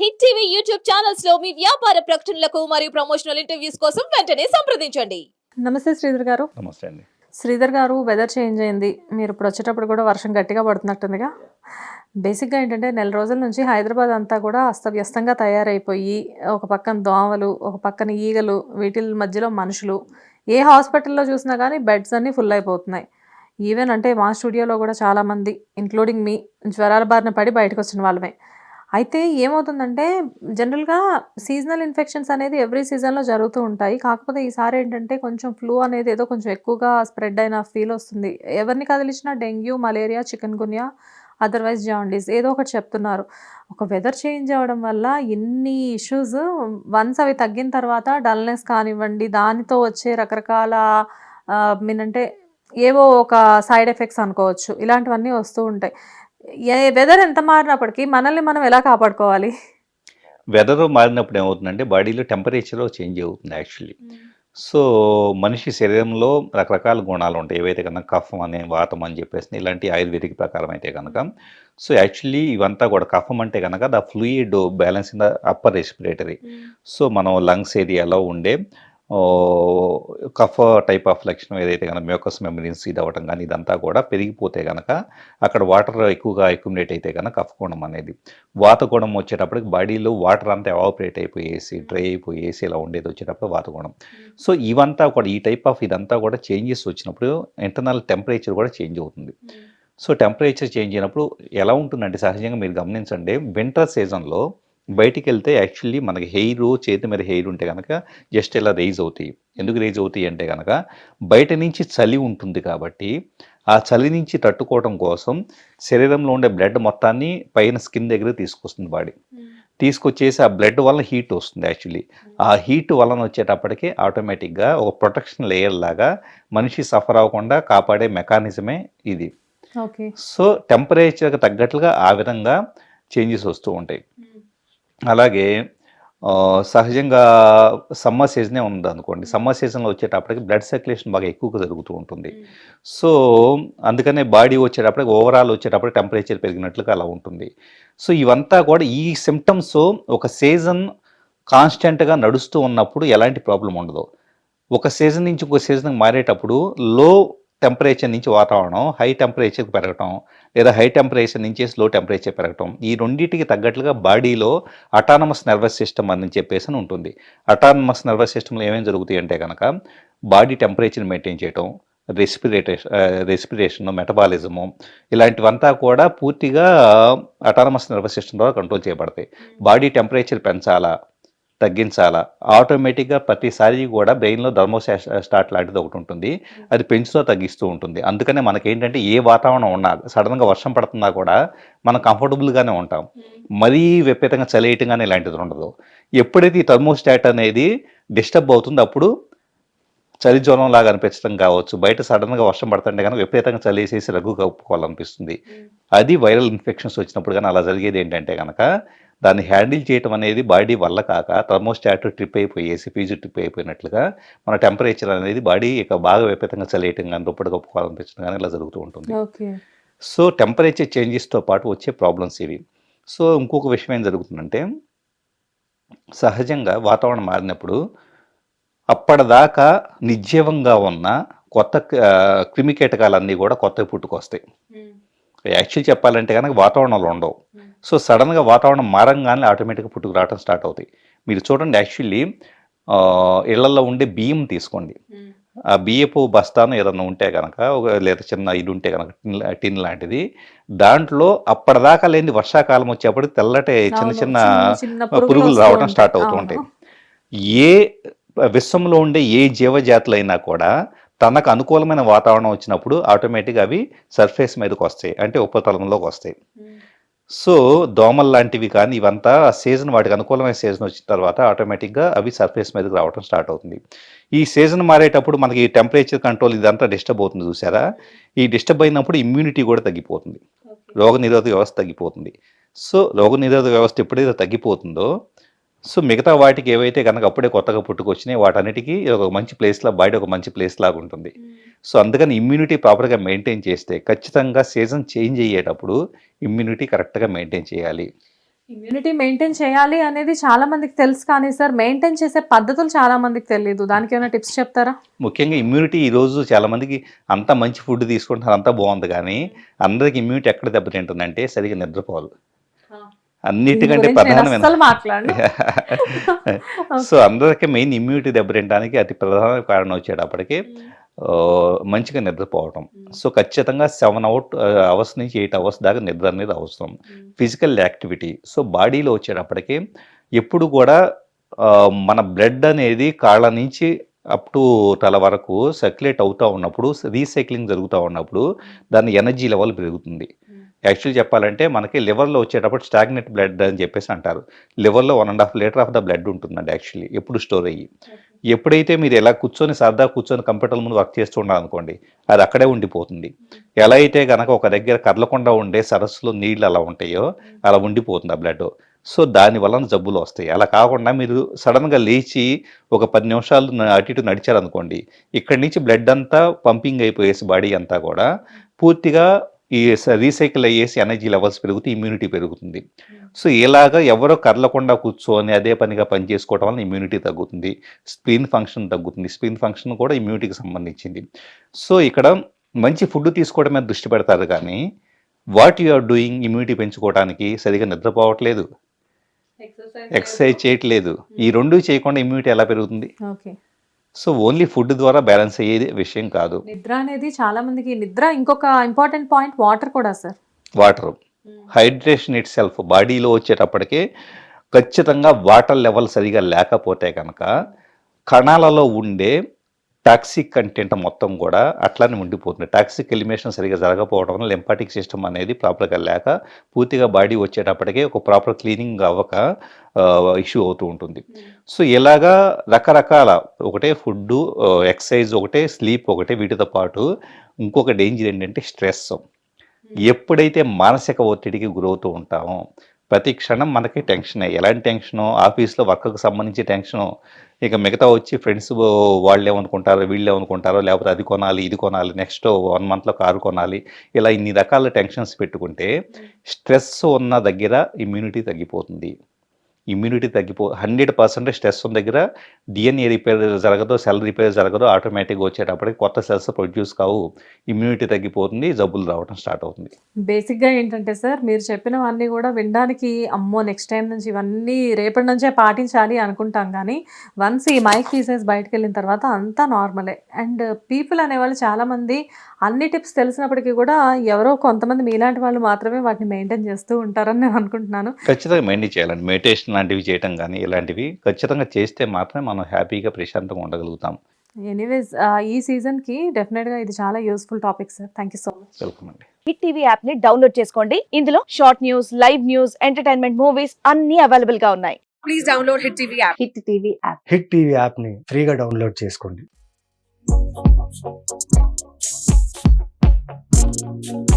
Hit TV YouTube ఛానల్స్లో మీ వ్యాపార ప్రకటనలకు మరియు ప్రమోషనల్ ఇంటర్వ్యూస్ కోసం వెంటనే సంప్రదించండి. నమస్తే శ్రీధర్ గారు. నమస్తే అండి. శ్రీధర్ గారు వెదర్ చేంజ్ అయింది. మీరు ఇప్పుడు వచ్చేటప్పుడు కూడా వర్షం గట్టిగా పడుతున్నట్టుందిగా. బేసిక్గా ఏంటంటే నెల రోజుల నుంచి హైదరాబాద్ అంతా కూడా అస్తవ్యస్తంగా తయారైపోయి ఒక పక్కన దోమలు ఒక పక్కన ఈగలు వీటి మధ్యలో మనుషులు. ఏ హాస్పిటల్లో చూసినా కానీ బెడ్స్ అన్నీ ఫుల్ అయిపోతున్నాయి. ఈవెన్ అంటే మా స్టూడియోలో కూడా చాలామంది ఇంక్లూడింగ్ మీ జ్వరాల బారిన పడి బయటకు వచ్చిన వాళ్ళమే. అయితే ఏమవుతుందంటే జనరల్గా సీజనల్ ఇన్ఫెక్షన్స్ అనేది ఎవ్రీ సీజన్లో జరుగుతూ ఉంటాయి. కాకపోతే ఈసారి ఏంటంటే కొంచెం ఫ్లూ అనేది ఏదో కొంచెం ఎక్కువగా స్ప్రెడ్ అయిన ఫీల్ వస్తుంది. ఎవరిని కదిలించినా dengue malaria chikungunya otherwise jaundice ఏదో ఒకటి చెప్తున్నారు. ఒక వెదర్ చేంజ్ అవ్వడం వల్ల ఎన్ని ఇష్యూస్ వన్స్ అవి తగ్గిన తర్వాత డల్నెస్ కానివ్వండి దానితో వచ్చే రకరకాల మీనంటే ఏవో ఒక సైడ్ ఎఫెక్ట్స్ అనుకోవచ్చు. ఇలాంటివన్నీ వస్తూ ఉంటాయి. వెదర్ ఎంత మారినప్పటికీ మనల్ని మనం ఎలా కాపాడుకోవాలి? వెదర్ మారినప్పుడు ఏమవుతుందంటే బాడీలో టెంపరేచర్ చేంజ్ అవుతుంది యాక్చువల్లీ సో మనిషి శరీరంలో రకరకాల గుణాలు ఉంటాయి. ఏవైతే కనుక కఫం అనే వాతం అని చెప్పేసి ఇలాంటి ఆయుర్వేదిక్ ప్రకారం అయితే కనుక. సో యాక్చువల్లీ ఇవంతా కూడా కఫం అంటే కనుక the fluid balance in the upper respiratory. So మనం లంగ్స్ ఏరియాలో ఉండే కఫ టైప్ ఆఫ్ లక్షణం ఏదైతే కనుక మ్యూకస్ మెమరీన్స్ ఇది అవ్వటం కానీ ఇదంతా కూడా పెరిగిపోతే కనుక అక్కడ వాటర్ ఎక్కువగా అక్యుమిలేట్ అయితే కనుక కఫ గుణం అనేది. వాత గుణం వచ్చేటప్పటికి బాడీలో వాటర్ అంతా ఎవాపరేట్ అయిపోయేసి డ్రై అయిపోయేసి ఇలా ఉండేది వచ్చేటప్పుడు వాత గుణం. సో ఇవంతా కూడా ఈ టైప్ ఆఫ్ ఇదంతా కూడా చేంజెస్ వచ్చినప్పుడు ఇంటర్నల్ టెంపరేచర్ కూడా చేంజ్ అవుతుంది. సో టెంపరేచర్ చేంజ్ అయినప్పుడు ఎలా ఉంటుందంటే సహజంగా మీరు గమనించండి వింటర్ సీజన్లో బయటికి వెళ్తే యాక్చువల్లీ మనకి హెయిర్ చేతి మీద హెయిర్ ఉంటే కనుక జస్ట్ ఇలా రైజ్ అవుతాయి. ఎందుకు రైజ్ అవుతాయి అంటే కనుక బయట నుంచి చలి ఉంటుంది కాబట్టి ఆ చలి నుంచి తట్టుకోవడం కోసం శరీరంలో ఉండే బ్లడ్ మొత్తాన్ని పైన స్కిన్ దగ్గర తీసుకొస్తుంది బాడీ. తీసుకొచ్చేసి ఆ బ్లడ్ వల్ల హీట్ వస్తుంది యాక్చువల్లీ. ఆ హీట్ వలన వచ్చేటప్పటికి ఆటోమేటిక్గా ఒక ప్రొటెక్షన్ లేయర్ లాగా మనిషి సఫర్ అవ్వకుండా కాపాడే మెకానిజమే ఇది. ఓకే. సో టెంపరేచర్కి తగ్గట్లుగా ఆ విధంగా చేంజెస్ వస్తూ ఉంటాయి. అలాగే సహజంగా సమ్మర్ సీజనే ఉంది అనుకోండి సమ్మర్ సీజన్లో వచ్చేటప్పటికి బ్లడ్ సర్క్యులేషన్ బాగా ఎక్కువగా జరుగుతూ ఉంటుంది. సో అందుకనే బాడీ వచ్చేటప్పటికి ఓవరాల్ వచ్చేటప్పటికి టెంపరేచర్ పెరిగినట్లుగా అలా ఉంటుంది. సో ఇవంతా కూడా ఈ సిమ్టమ్స్ ఒక సీజన్ కాన్స్టెంట్గా నడుస్తూ ఉన్నప్పుడు ఎలాంటి ప్రాబ్లం ఉండదు. ఒక సీజన్ నుంచి ఇంకో సీజన్కి మారేటప్పుడు లో టెంపరేచర్ నుంచి వాతావరణం హై టెంపరేచర్కి పెరగటం లేదా హై టెంపరేచర్ నుంచి స్లో టెంపరేచర్ పెరగటం ఈ రెండింటికి తగ్గట్లుగా బాడీలో అటానమస్ నర్వస్ సిస్టమ్ అని చెప్పేసి ఉంటుంది. అటానమస్ నర్వస్ సిస్టంలో ఏమేమి జరుగుతాయి అంటే కనుక బాడీ టెంపరేచర్ మెయింటైన్ చేయటం రెస్పిరేటేషన్ రెస్పిరేషన్ మెటబాలిజము ఇలాంటివంతా కూడా పూర్తిగా అటానమస్ నర్వస్ సిస్టమ్ ద్వారా కంట్రోల్ చేయబడతాయి. బాడీ టెంపరేచర్ పెంచాలా? తగ్గించాలా? ఆటోమేటిక్గా ప్రతిసారి కూడా బ్రెయిన్లో స్టార్ట్ లాంటిది ఒకటి ఉంటుంది. అది పెంచుతూ తగ్గిస్తూ ఉంటుంది. అందుకనే మనకేంటంటే ఏ వాతావరణం ఉన్నా సడన్గా వర్షం పడుతున్నా కూడా మనం కంఫర్టబుల్గానే ఉంటాం. మరీ విపరీతంగా చలియటం కానీ ఇలాంటిది ఉండదు. ఎప్పుడైతే ఈ థర్మోస్టాట్ అనేది డిస్టర్బ్ అవుతుందో అప్పుడు చలి జ్వరం లాగా అనిపించడం కావచ్చు బయట సడన్గా వర్షం పడుతుంటే కానీ విపరీతంగా చలి వేసేసి రఘు కప్పుకోవాలనిపిస్తుంది. అది వైరల్ ఇన్ఫెక్షన్స్ వచ్చినప్పుడు కానీ అలా జరిగేది ఏంటంటే కనుక దాన్ని హ్యాండిల్ చేయటం అనేది బాడీ వల్ల కాక థర్మోస్టాట్ ట్రిప్ అయిపోయేసి పీజు ట్రిప్ అయిపోయినట్లుగా మన టెంపరేచర్ అనేది బాడీ ఇక బాగా విపరీతంగా చలియటం కానీ దుప్పటి కప్పుకోవాలనిపించడం కానీ ఇలా జరుగుతూ ఉంటుంది. సో టెంపరేచర్ చేంజెస్తో పాటు వచ్చే ప్రాబ్లమ్స్ ఇవి. సో ఇంకొక విషయం ఏం జరుగుతుందంటే సహజంగా వాతావరణం మారినప్పుడు అప్పటిదాకా నిర్జీవంగా ఉన్న కొత్త ఆ, క్రిమి కీటకాలన్నీ కూడా కొత్త పుట్టుకొస్తాయి. యాక్చువల్ చెప్పాలంటే కనుక వాతావరణంలో ఉండవు. సో సడన్గా వాతావరణం మారంగానే ఆటోమేటిక్గా పుట్టుకు రావడం స్టార్ట్ అవుతాయి. మీరు చూడండి యాక్చువల్లీ ఇళ్ళలో ఉండే బియ్యం తీసుకోండి. ఆ బియ్యపు బస్తాను ఏదన్నా ఉంటే కనుక ఒక లేదా చిన్న ఇది ఉంటే కనుక టిన్ టిన్ లాంటిది దాంట్లో అప్పటిదాకా లేని వర్షాకాలం వచ్చేప్పుడు తెల్లటి చిన్న చిన్న పురుగులు రావడం. స్టార్ట్ అవుతూ. ఉంటాయి. ఏ విశ్వంలో ఉండే ఏ జీవజాతులైనా కూడా తనకు అనుకూలమైన వాతావరణం వచ్చినప్పుడు ఆటోమేటిక్గా అవి సర్ఫేస్ మీదకి వస్తాయి. అంటే ఉపరితలంలోకి వస్తాయి. సో దోమలు లాంటివి కానీ ఇవంతా సీజన్ వాటికి అనుకూలమైన సీజన్ వచ్చిన తర్వాత ఆటోమేటిక్గా అవి సర్ఫేస్ మీదకి రావడం స్టార్ట్ అవుతుంది. ఈ సీజన్ మారేటప్పుడు మనకి టెంపరేచర్ కంట్రోల్ ఇదంతా డిస్టర్బ్ అవుతుంది చూసారా? ఈ డిస్టర్బ్ అయినప్పుడు ఇమ్యూనిటీ కూడా తగ్గిపోతుంది. రోగ నిరోధక వ్యవస్థ తగ్గిపోతుంది. సో రోగ నిరోధక వ్యవస్థ ఎప్పుడైతే తగ్గిపోతుందో సో మిగతా వాటికి ఏవైతే కనుక అప్పుడే కొత్తగా పుట్టుకొచ్చినాయి వాటన్నిటికీ ఇది ఒక మంచి ప్లేస్లా బాడీ ఒక మంచి ప్లేస్ లాగా ఉంటుంది. సో అందుకని ఇమ్యూనిటీ ప్రాపర్గా మెయింటైన్ చేస్తే ఖచ్చితంగా సీజన్ చేంజ్ అయ్యేటప్పుడు ఇమ్యూనిటీ కరెక్ట్గా మెయింటైన్ చేయాలి. ఇమ్యూనిటీ మెయింటైన్ చేయాలి అనేది చాలా మందికి తెలుసు కానీ సార్ మెయింటైన్ చేసే పద్ధతులు చాలా మందికి తెలియదు దానికి ఏమైనా టిప్స్ చెప్తారా? ముఖ్యంగా ఇమ్యూనిటీ ఈ రోజు చాలా మందికి అంత మంచి ఫుడ్ తీసుకుంటున్నారు అంతా బాగుంది కానీ అందరికి ఇమ్యూనిటీ ఎక్కడ దెబ్బతింటుందంటే సరిగా నిద్రపోవాలి. అన్నిటికంటే ప్రధానమైన సో అందరికీ మెయిన్ ఇమ్యూనిటీ దెబ్బతింటానికి అతి ప్రధాన కారణం వచ్చేటప్పటికి మంచిగా నిద్రపోవటం. సో ఖచ్చితంగా సెవెన్ అవుట్ అవర్స్ నుంచి ఎయిట్ అవర్స్ దాకా నిద్ర అనేది అవసరం. ఫిజికల్ యాక్టివిటీ సో బాడీలో వచ్చేటప్పటికి ఎప్పుడు కూడా మన బ్లడ్ అనేది కాళ్ళ నుంచి అప్ టు తల వరకు సర్క్యులేట్ అవుతూ ఉన్నప్పుడు రీసైక్లింగ్ జరుగుతూ ఉన్నప్పుడు దాని ఎనర్జీ లెవెల్ పెరుగుతుంది. యాక్చువల్లీ చెప్పాలంటే మనకి లివర్లో వచ్చేటప్పుడు స్టాగ్నెట్ బ్లడ్ అని చెప్పేసి అంటారు. లివర్లో one and half litre of the blood ఉంటుందండి యాక్చువల్లీ ఎప్పుడు స్టోర్ అయ్యి. ఎప్పుడైతే మీరు ఎలా కూర్చొని సరదా కూర్చొని కంప్యూటర్ ముందు వర్క్ చేస్తూ అనుకోండి అది అక్కడే ఉండిపోతుంది. ఎలా అయితే కనుక ఒక దగ్గర కదలకుండా ఉండే సరస్సులో నీళ్ళు అలా ఉంటాయో అలా ఉండిపోతుంది ఆ బ్లడ్. సో దాని వలన జబ్బులు వస్తాయి. అలా కాకుండా మీరు సడన్గా లేచి ఒక పది నిమిషాలు అటు ఇటు నడిచారనుకోండి ఇక్కడి నుంచి బ్లడ్ అంతా పంపింగ్ అయిపోయేసి బాడీ అంతా కూడా పూర్తిగా ఈ రీసైకిల్ అయ్యేసి ఎనర్జీ లెవెల్స్ పెరుగుతూ ఇమ్యూనిటీ పెరుగుతుంది. సో ఇలాగా ఎవరో కదలకుండా కూర్చొని అదే పనిగా పని చేసుకోవడం వల్ల ఇమ్యూనిటీ తగ్గుతుంది. స్ప్లీన్ ఫంక్షన్ తగ్గుతుంది. స్ప్లీన్ ఫంక్షన్ కూడా ఇమ్యూనిటీకి సంబంధించింది. సో ఇక్కడ మంచి ఫుడ్ తీసుకోవడం మీద దృష్టి పెడతారు కానీ what you are doing immunity పెంచుకోవడానికి సరిగా నిద్రపోవట్లేదు. ఎక్సర్సైజ్ చేయట్లేదు. ఈ రెండు చేయకుండా ఇమ్యూనిటీ ఎలా పెరుగుతుంది? ఓకే సో ఓన్లీ ఫుడ్ ద్వారా బ్యాలెన్స్ అయ్యేది విషయం కాదు. నిద్ర అనేది చాలా మందికి నిద్ర ఇంకొక ఇంపార్టెంట్ పాయింట్ వాటర్ కూడా sir. Water. Hydration itself బాడీలో వచ్చేటప్పటికి ఖచ్చితంగా వాటర్ లెవెల్ సరిగా లేకపోతే కనుక కణాలలో ఉండే టాక్సిక్ కంటెంట్ మొత్తం కూడా అట్లానే ఉండిపోతుంది. టాక్సిక్ ఎలిమినేషన్ సరిగా జరగకపోవడం వల్ల లింపాటిక్ సిస్టమ్ అనేది ప్రాపర్గా లేక పూర్తిగా బాడీ వచ్చేటప్పటికే ఒక ప్రాపర్ క్లీనింగ్ అవ్వక ఇష్యూ అవుతూ ఉంటుంది. సో ఇలాగా రకరకాల ఒకటే ఫుడ్ ఎక్సర్సైజ్ ఒకటే స్లీప్ ఒకటే వీటితో పాటు ఇంకొక డేంజర్ ఏంటంటే స్ట్రెస్. ఎప్పుడైతే మానసిక ఒత్తిడికి గురవుతూ ఉంటామో ప్రతి క్షణం మనకి టెన్షన్. ఎలాంటి టెన్షను? ఆఫీస్లో వర్క్కి సంబంధించి టెన్షను? ఇక మిగతా వచ్చి ఫ్రెండ్స్ వాళ్ళు ఏమనుకుంటారో వీళ్ళు ఏమనుకుంటారో లేకపోతే అది కొనాలి ఇది కొనాలి నెక్స్ట్ వన్ మంత్లో కారు కొనాలి ఇలా ఇన్ని రకాల టెన్షన్స్ పెట్టుకుంటే స్ట్రెస్ ఉన్న దగ్గర ఇమ్యూనిటీ తగ్గిపోతుంది. ఇమ్యూనిటీ తగ్గిపో హండ్రెడ్ పర్సెంట్ స్ట్రెస్ ఉన్న దగ్గర డిఎన్ఏ రిపేర్ జరగదు సెల్ రిపేర్ జరగదు ఆటోమేటిక్గా వచ్చేటప్పటికి కొత్త సెల్స్ ప్రొడ్యూస్ కావు. ఇమ్యూనిటీ తగ్గిపోతుంది జబ్బులు రావడం స్టార్ట్ అవుతుంది. బేసిక్గా ఏంటంటే సార్ మీరు చెప్పినవన్నీ కూడా వినడానికి అమ్మో నెక్స్ట్ టైం నుంచి ఇవన్నీ రేపటి నుంచే పాటించాలి అనుకుంటాం కానీ వన్స్ ఈ మైక్ తీసేసి బయటకు వెళ్ళిన తర్వాత అంతా నార్మలే అండ్ పీపుల్ అనేవాళ్ళు చాలామంది అన్ని టిప్స్ తెలిసినప్పటికీ కూడా ఎవరో కొంతమంది మీలాంటి వాళ్ళు మాత్రమే వాటిని మెయింటైన్ చేస్తూ ఉంటారని నేను అనుకుంటున్నాను. ఖచ్చితంగా మెయింటైన్ చేయాలండి. మెడిటేషన్ లాంటివి చేయటం కానీ ఇలాంటివి ఖచ్చితంగా చేస్తే మాత్రమే మనం హ్యాపీగా ప్రశాంతంగా ఉండగలుగుతాం. ఎనీవేస్ ఈ సీజన్కి డెఫినెట్గా ఇది చాలా useful topic sir thank you so much welcome అండి. హిట్ టీవీ యాప్ని డౌన్లోడ్ చేసుకోండి. ఇందులో short news live news entertainment movies అన్ని అవైలబుల్గా ఉన్నాయి. Please download Hit TV app. Hit TV app hit TV యాప్ని ఫ్రీగా డౌన్లోడ్ చేసుకోండి. Thank you.